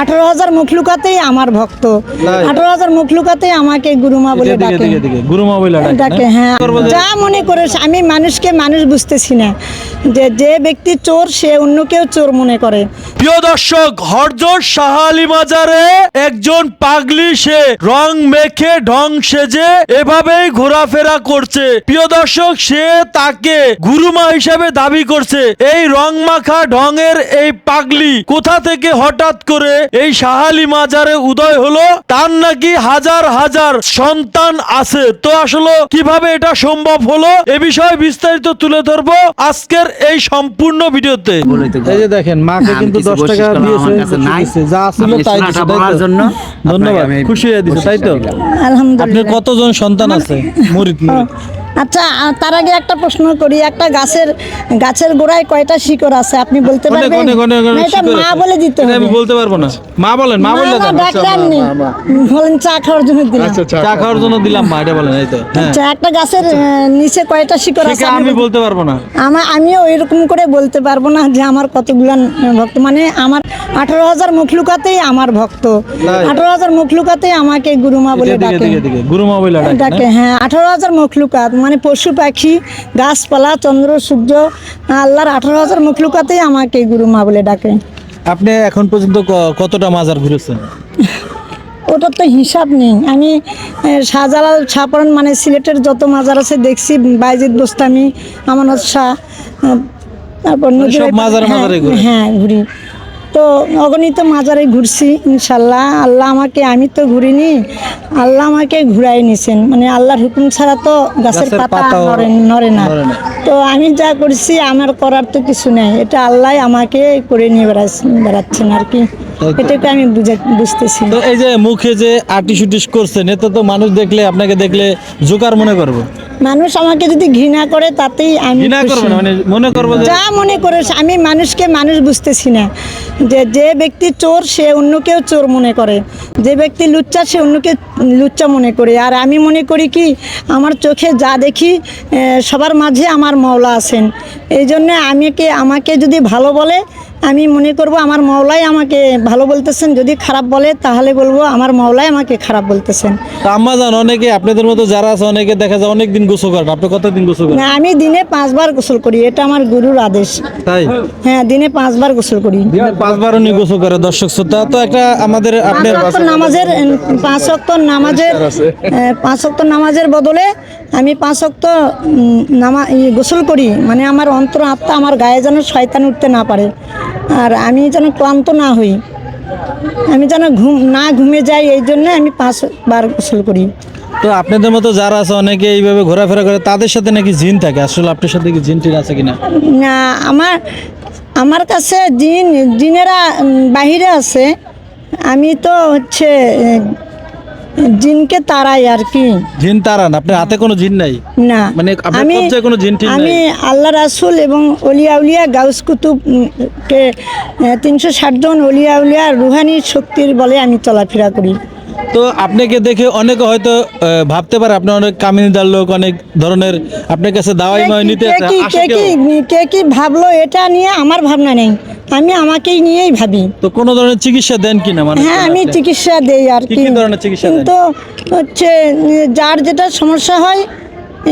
আঠারো হাজার মুখলুকাতেই আমার ভক্ত। আঠারো হাজার মুখলুকাতেই আমাকে গুরুমা বলে ডাকে। গুরুমা বইলা ডাকে হ্যাঁ। যা মনে করে আমি মানুষকে মানুষ বুঝতেছি না। যে যে ব্যক্তি চোর সে অন্য কেউ চোর মনে করে। প্রিয় দর্শক হরজর শাহালি মাজারে একজন পাগলি সে রং মেখে ঢং সেজে এভাবেই ঘোরাফেরা করছে। প্রিয় দর্শক সে তাকে গুরুমা হিসেবে দাবি করছে এই রং মাখা ঢঙের এই পাগলি কোথা থেকে হঠাৎ করে এই শাহালি মাজারে উদয় হলো তার নাকি হাজার হাজার সন্তান আছে। তো আসলে কীভাবে এটা সম্ভব হলো এ বিষয়ে বিস্তারিত তুলে ধরবো আজকের এই সম্পূর্ণ ভিডিওতে। এই যে দেখেন মাকে কিন্তু কিছু দশ বকশিশ টাকা দিয়েছে। যা আপনি তাই? জন্য ধন্যবাদ খুশি হয়ে দিছে তাই তো? আপনার কতজন সন্তান আছে? মুরিদ মুরিদ আচ্ছা তার আগে একটা প্রশ্ন করি। একটা গাছের গাছের গোড়ায় কয়টা শিকড় আছে? আপনি বলতে পারবেন? এটা মা বলে দিতে হবে আমি বলতে পারব না। মা বলেন মা বললে না দেন ডাকলেননি বলেন চা খাওয়ার জন্য দিলাম। আচ্ছা চা খাওয়ার জন্য দিলাম মা এটা বলেন এই তো হ্যাঁ। আচ্ছা একটা গাছের নিচে কয়টা শিকড় আছে? আমি বলতে- পারব না। আমার আমিও এরকম করে বলতে পারব না যে আমার কতগুলান ভক্ত। মানে আমার আঠারো হাজার মুখলুকাতেই আমার ভক্ত। আঠারো হাজার মুখলুকাতেই আমাকে গুরুমা বলে ডাকে গুরুমা বইলা ডাকে ডাকে হ্যাঁ। আঠারো হাজার মুখলুকাত মানে পশু পাখি গাছপালা চন্দ্র সূর্য আল্লাহর আঠারো হাজার মুখলুকাতেই আমাকে গুরু মা বলে ডাকে। আপনি এখন পর্যন্ত কতটা মাজার ঘুরেছেন? ওটার তো হিসাব নেই। আমি শাহজালাল শাহপরান মানে সিলেটের যত মাজার আছে দেখছি বাইজিদ বোস্তামি আমানত শাহ তারপর মানে হ্যাঁ? হ্যাঁ ঘুরি। তো অগণিত মাজারে ঘুরছি ইনশাল্লাহ। আল্লাহ আমাকে আমি তো ঘুরিনি আল্লাহ আমাকে ঘুরাই নিছেন। মানে আল্লাহর হুকুম ছাড়া তো গাছের পাতা নড়ে না। তো আমি যা করছি আমার করার তো কিছু নেই। এটা আল্লাহ আমাকে করে নিয়ে বেড়াচ্ছেন বেড়াচ্ছেন আর কি। এটাকে আমি বুঝতেছি। তো এই যে মুখে যে আটিস উটিস করছেন এতে তো মানুষ দেখলে আপনাকে দেখলে জোকার মনে করব? মানুষ আমাকে যদি ঘৃণা করে তাতেই আমি ঘৃণা। না মানে মনে করব যা মনে করে আমি মানুষকে মানুষ বুঝতেছি না। যে যে ব্যক্তি চোর সে অন্যকেও চোর মনে করে। যে ব্যক্তি লুচ্চা সে অন্যকে লুচ্চা মনে করে। আর আমি মনে করি কি আমার চোখে যা দেখি সবার মাঝে আমার মওলা আছেন। এই জন্য আমাকে আমাকে যদি ভালো বলে আমি মনে করব আমার মওলাই আমাকে ভালো বলতেছেন যদি খারাপ বলে তাহলে বলব আমার মওলাই আমাকে খারাপ বলতেছেন। আম্মা জান অনেকে আপনাদের মতো যারা আছে অনেকে দেখা যায় অনেক দিন গোসল করেন। আপনি কতদিন গোসল করেন? না আমি দিনে পাঁচবার গোসল করি এটা আমার গুরুর আদেশ। তাই? হ্যাঁ দিনে পাঁচবার গোসল করি। দিনে পাঁচবার উনি গোসল করে দর্শক শ্রোতা। তো একটা আমাদের আপনার পাঁচ ওয়াক্ত নামাজের পাঁচ ওয়াক্ত নামাজের পাঁচ ওয়াক্ত নামাজের বদলে আমি পাঁচ ওয়াক্ত নামা গোসল করি। মানে আমার অন্তর আত্মা আমার গায়ে যেন শয়তান উঠতে না পারে। আর আমি যেন ক্লান্ত না হই। আমি যেন ঘুম না ঘুমে যাই এই জন্য আমি পাঁচ বার গোসল করি। তো আপনাদের মতো যারা আছে অনেকে এইভাবে ঘোরাফেরা করে তাদের সাথে নাকি জিন থাকে? আসলে আপনার সাথে কি জিন টিন আছে কিনা? না আমার আমার কাছে জিন জিনেরা বাহিরে আছে। আমি তো হচ্ছে জিনকে তারাই আর কি। জিন তারান আপনার হাতে কোনো জিন নাই? না। মানে আমি কোনো জিন টিন? আমি আল্লাহ রাসুল এবং অলিয়া উলিয়া গাউস কুতুব কে তিনশো ষাট জন অলিয়া উলিয়া রুহানি শক্তির বলে আমি চলাফেরা করি। তো আপনাকে দেখে অনেকে হয়তো ভাবতে পারে আপনি অনেক কামিনীদার লোক অনেক ধরনের আপনার কাছে দাওয়াই ময় নিতে কে কি ভাবলো এটা নিয়ে আমার ভাবনা নেই। আমি আমাকেই নিয়েই ভাবি। তো কোন ধরনের চিকিৎসা দেন কি না মানে হ্যাঁ আমি চিকিৎসা দেই আর কি কি কি। ধরনের চিকিৎসা দেন? কিন্তু হচ্ছে যার যেটা সমস্যা হয়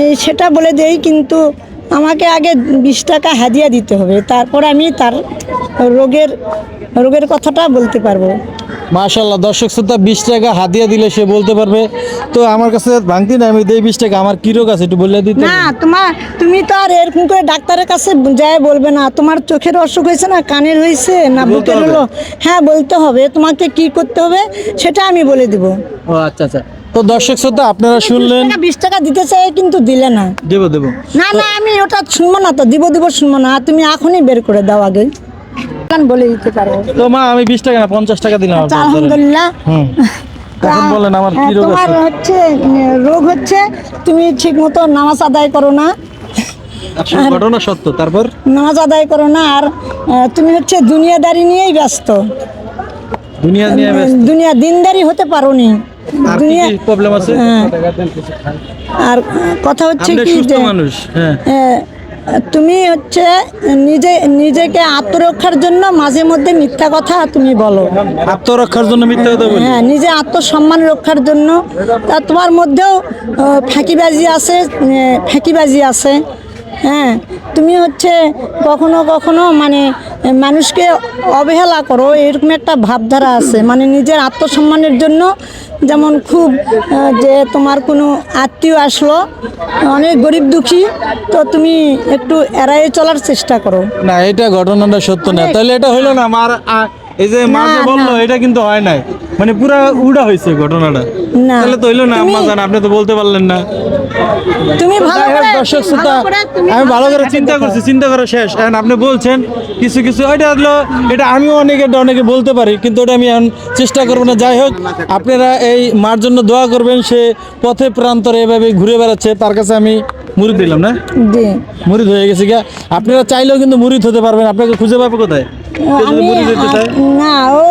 এই সেটা বলে দেই কিন্তু আমাকে আগে বিশ টাকা হাদিয়া দিতে হবে তারপর আমি তার রোগের রোগের কথাটা বলতে পারব। মাশাল্লাহ দর্শক শ্রোতা বিশ টাকা হাতিয়া দিলে সে বলতে পারবে। তো আমার কাছে ভাঙতি না আমি দেই বিশ টাকা আমার কি রোগ আছে একটু বলে দিতে না তোমার তুমি তো আর এরকম করে ডাক্তারের কাছে যায় বলবে না তোমার চোখের অসুখ হয়েছে না কানের হয়েছে না বুকের হলো? হ্যাঁ বলতে হবে তোমাকে কি করতে হবে সেটা আমি বলে দিব। ও আচ্ছা আচ্ছা। তো দর্শক শ্রোতা আপনারা শুনলেন বিশ টাকা দিতে চাই কিন্তু দিলে না। দেবো দেবো। না না আমি ওটা শুনব না তো দিব দিব শুনব না। তুমি এখনই বের করে দাও আগে। বলে দিতে পারো? তো মা আমি বিশ টাকা না পঞ্চাশ টাকা দিলাম আচ্ছা। আলহামদুলিল্লাহ। হুম। এখন বলেন আমার কি হ্যাঁ, রোগ তোমার আছে? হচ্ছে রোগ হচ্ছে তুমি ঠিক মতো নামাজ আদায় করো না। ঘটনা সত্য তারপর? নামাজ আদায় করো না আর তুমি হচ্ছে দুনিয়াদারি নিয়েই ব্যস্ত। দুনিয়া নিয়ে ব্যস্ত। দুনিয়া দিনদারি হতে পারো নি প্রবলেম আছে? হ্যাঁ। আর কথা হচ্ছে কি যে মানুষ হ্যাঁ। তুমি হচ্ছে নিজে নিজেকে আত্মরক্ষার জন্য মাঝে মধ্যে মিথ্যা কথা তুমি বলো। আত্মরক্ষার জন্য মিথ্যা কথা বলি? হ্যাঁ নিজে আত্মসম্মান রক্ষার জন্য। তা তোমার মধ্যেও ফাঁকিবাজি আছে ফাঁকিবাজি আছে। হ্যাঁ তুমি হচ্ছে কখনো কখনো মানে মানুষকে অবহেলা করো এরকম একটা ভাবধারা আছে। মানে নিজের আত্মসম্মানের জন্য যেমন খুব যে তোমার কোনো আত্মীয় আসলো অনেক গরিব দুঃখী তো তুমি একটু এড়াইয়ে চলার চেষ্টা করো। না এটা ঘটনাটা সত্য না। তাহলে এটা হইল না আমার এই যে মা বলল এটা কিন্তু হয় নাই। মানে পুরা উড়া হয়েছে ঘটনাটা। তাহলে তো হইল না আম্মা জান আপনি তো বলতে পারলেন না। তুমি ভালো করে দর্শক শ্রোতা, আমি ভালো করে চিন্তা করছি চিন্তা করা শেষ। এখন আপনি বলছেন কিছু কিছু এটা হলো এটা আমিও অনেকে অনেকে বলতে পারি কিন্তু ওটা আমি এখন চেষ্টা করব না। যাই হোক আপনারা এই মার জন্য দোয়া করবেন সে পথে প্রান্তরে এভাবে ঘুরে বেড়াচ্ছে। তার কাছে আমি মুড়ি দিলাম না? জি। মুড়িদ হয়ে গেছে গা আপনারা চাইলেও কিন্তু মুড়িদ হতে পারবেন আপনাকে খুঁজে পাবে কোথায়? আমি? না ও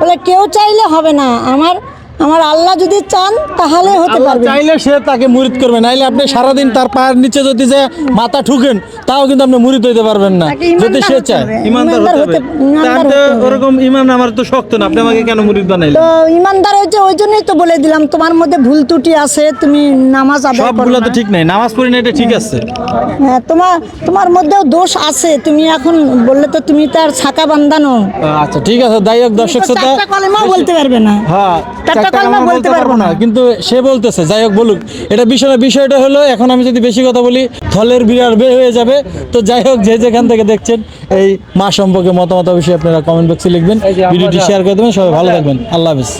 বলে কেউ চাইলে হবে না আমার আমার আল্লাহ যদি চান তাহলে হতে পারবে। চাইলে সে তাকে মুরিদ করবে নাইলে আপনি সারাদিন তার পায়ের নিচে যদি যে মাথা ঠুকেন তাও কিন্তু আপনি মুরিদ হইতে পারবেন না যদি সে চায়। ইমানদার হতে হবে। ওরকম ইমান আমার তো শক্ত না আপনি আমাকে কেন মুরিদ বানাইলেন? তো ইমানদার হয়েছে ওই জন্যই তো বলে দিলাম তোমার মধ্যে ভুল ত্রুটি আছে তুমি নামাজ আদায় করো সবগুলো তো ঠিক নাই নামাজ পড়ি না এটা ঠিক আছে। হ্যাঁ, তোমার তোমার মধ্যেও দোষ আছে তুমি এখন বললে তো তুমি তার ছাকা বান্ধানো আচ্ছা ঠিক আছে হোক দর্শক শ্রোতা কলেমাও বলতে পারবে না। হ্যাঁ কলমা বলতে পারব না। কিন্তু সে বলতেছে যাই হোক বলুক এটা বিষয় বিষয়টা হলো এখন আমি যদি বেশি কথা বলি থলের বিড়াল বের হয়ে যাবে। তো যাই হোক যে যেখান থেকে দেখছেন এই মা সম্পর্কে মতামত অবশ্যই আপনারা কমেন্ট বক্সে লিখবেন। ভিডিওটি শেয়ার করে দেবেন সবাই ভালো থাকবেন। আল্লাহ হাফিজ।